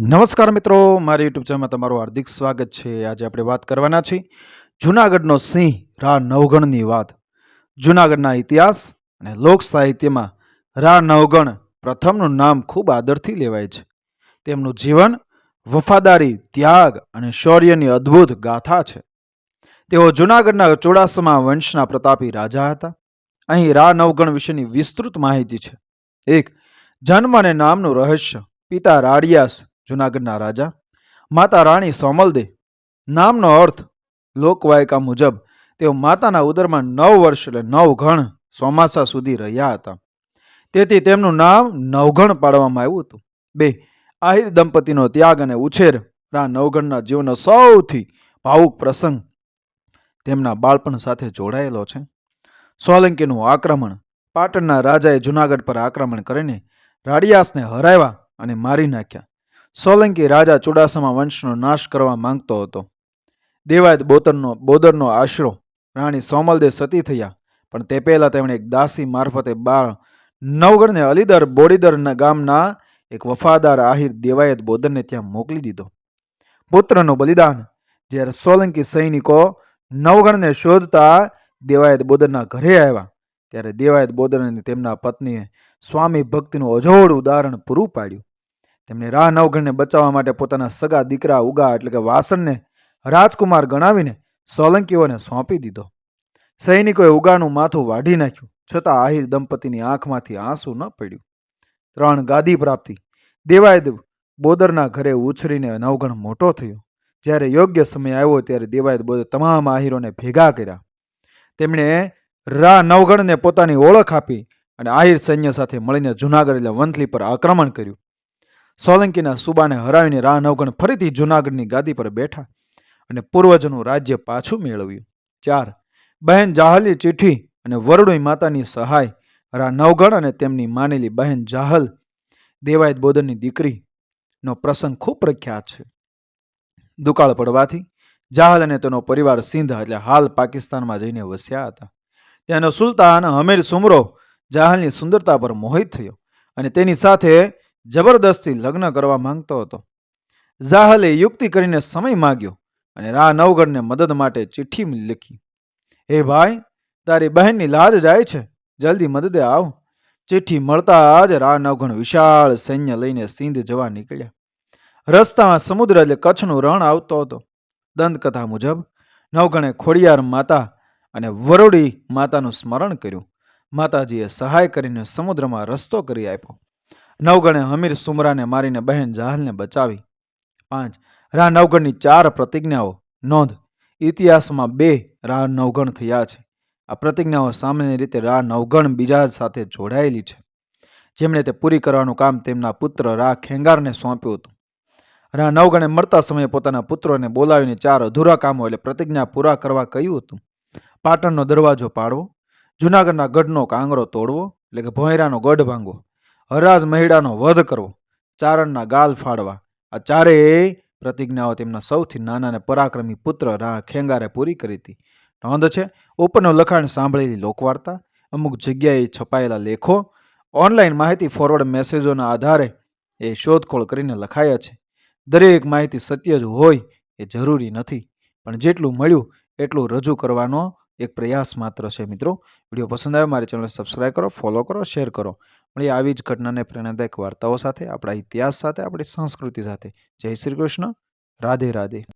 નમસ્કાર મિત્રો, મારી યુટ્યુબ ચેનલમાં તમારું હાર્દિક સ્વાગત છે. આજે આપણે વાત કરવાના છીએ જૂનાગઢનો સિંહ રા નવગણની વાત. જૂનાગઢના ઇતિહાસ અને લોક સાહિત્યમાં રા નવગણ પ્રથમનું નામ ખૂબ આદરથી લેવાય છે. તેમનું જીવન વફાદારી, ત્યાગ અને શૌર્યની અદ્ભુત ગાથા છે. તેઓ જૂનાગઢના ચોડાસમા વંશના પ્રતાપી રાજા હતા. અહીં રા નવગણ વિશેની વિસ્તૃત માહિતી છે. એક જન્મ અને નામનું રહસ્ય, પિતા રાડિયાસ જૂનાગઢના રાજા. માતા રાણી સોમલદે નામનો અર્થ લોકવાયકા મુજબ તેઓ માતાના ઉદરમાં નવ વર્ષ એટલે નવ ગણ ચોમાસા સુધી રહ્યા હતા. તેથી તેમનું નામ નવઘણ પાડવામાં આવ્યું હતું. બે, આહિર દંપતીનો ત્યાગ અને ઉછેર રા નવઘણના જીવનનો સૌથી ભાવુક પ્રસંગ તેમના બાળપણ સાથે જોડાયેલો છે. સોલંકીનું આક્રમણ. પાટણના રાજાએ જૂનાગઢ પર આક્રમણ કરીને રાડિયાસને હરાવ્યા અને મારી નાખ્યા. સોલંકી રાજા ચુડાસમા વંશનો નાશ કરવા માંગતો હતો. દેવાયત બોતરનો બોદરનો આશરો રાણી સોમલદે સતી થયા, પણ તે પહેલાં તેમણે એક દાસી મારફતે બાળ નવગણને અલીદર બોડીદર ગામના એક વફાદાર આહિર દેવાયત બોદરને ત્યાં મોકલી દીધો. પુત્રનું બલિદાન, જ્યારે સોલંકી સૈનિકો નવગણને શોધતા દેવાયત બોદરના ઘરે આવ્યા, ત્યારે દેવાયત બોદર અને તેમના પત્નીએ સ્વામી ભક્તિનું અજોડ ઉદાહરણ પૂરું પાડ્યું. તેમણે રાહ નવગણને બચાવવા માટે પોતાના સગા, દીકરા, ઉગા એટલે કે વાસણને રાજકુમાર ગણાવીને સોલંકીઓને સોંપી દીધો. સૈનિકોએ ઉગાનું માથું વાઢી નાખ્યું, છતાં આહિર દંપતીની આંખમાંથી આંસુ ન પડ્યું. ત્રણ ગાદી પ્રાપ્તિ. દેવાયત બોદરના ઘરે ઉછરીને નવગણ મોટો થયો. જ્યારે યોગ્ય સમય આવ્યો ત્યારે દેવાયત બોદર તમામ આહિરોને ભેગા કર્યા. તેમણે રા નવગણને પોતાની ઓળખ આપી અને આહિર સૈન્ય સાથે મળીને જૂનાગઢ એટલે વંથલી પર આક્રમણ કર્યું. સોલંકીના સુબાને હરાવીને રા નવગણ ફરીથી જૂનાગઢની ગાદી પર બેઠા અને પૂર્વજનું રાજ્ય પાછું મેળવ્યું. ચાર, બહેન જાહલની ચિઠ્ઠી અને વરડોઈ માતાની સહાય રા નવગણ અને તેમની માનેલી બહેન જાહલ, દેવાયત બોદરની દીકરીનો પ્રસંગ ખૂબ પ્રખ્યાત છે. દુકાળ પડવાથી જાહલ અને તેનો પરિવાર સિંધ એટલે હાલ પાકિસ્તાનમાં જઈને વસ્યા હતા. ત્યાંનો સુલતાન હમીર સુમરો જાહલની સુંદરતા પર મોહિત થયો અને તેની સાથે જબરદસ્તી લગ્ન કરવા માંગતો હતો. જાહલે યુક્તિ કરીને સમય માગ્યો અને રા નવગઢને મદદ માટે ચિઠ્ઠી લખી. હે ભાઈ, તારી બહેનની લાજ જાય છે. જલ્દી મદદે આવ. ચિઠ્ઠી મળતા જ રા નવગણ વિશાળ સૈન્ય લઈને સિંધ જવા નીકળ્યા. રસ્તામાં સમુદ્ર એટલે કચ્છનું રણ આવતો હતો. દંતકથા મુજબ, નવગણે ખોડિયાર માતા અને વરોડી માતાનું સ્મરણ કર્યું. માતાજીએ સહાય કરીને સમુદ્રમાં રસ્તો કરી આપ્યો. નવગણે હમીર સુમરાને મારીને બહેન જાહલને બચાવી. પાંચ રા નવગણની ચાર પ્રતિજ્ઞાઓ. નોંધ, ઇતિહાસમાં બે રા નવગણ થયા છે. આ પ્રતિજ્ઞાઓ સામાન્ય રીતે રા નવગણ બીજા સાથે જોડાયેલી છે, જેમણે તે પૂરી કરવાનું કામ તેમના પુત્ર રા ખેંગારને સોંપ્યું હતું. રા નવગણે મળતા સમયે પોતાના પુત્રોને બોલાવીને ચાર અધૂરા કામો એટલે પ્રતિજ્ઞા પૂરા કરવા કહ્યું હતું. પાટણનો દરવાજો પાડવો, જૂનાગઢના ગઢનો કાંગરો તોડવો, એટલે કે ભોંયરાનો ગઢ ભાંગવો. હરાજ મહિડાનો વધ કરવો, ચારણના ગાલ ફાડવા. આ ચારેય પ્રતિજ્ઞાઓ તેમના સૌથી નાના અને પરાક્રમી પુત્ર રા ખેંગારે પૂરી કરી હતી. નોંધ છે, ઉપરનું લખાણ સાંભળેલી લોકવાર્તા, અમુક જગ્યાએ છપાયેલા લેખો, ઓનલાઈન માહિતી ફોરવર્ડ મેસેજોના આધારે એ શોધખોળ કરીને લખાયા છે. દરેક માહિતી સત્ય જ હોય એ જરૂરી નથી, પણ જેટલું મળ્યું, એટલું રજૂ કરવાનો એક પ્રયાસ માત્ર છે મિત્રો. વીડિયો પસંદ આવે મારી ચેનલ સબસ્ક્રાઈબ કરો ફોલો કરો શેર કરો. મળી આવી જ ઘટનાને પ્રેરણાદાયક વાર્તાઓ સાથે, આપણા ઇતિહાસ સાથે, આપણી સંસ્કૃતિ સાથે. જય શ્રી કૃષ્ણ. રાધે રાધે.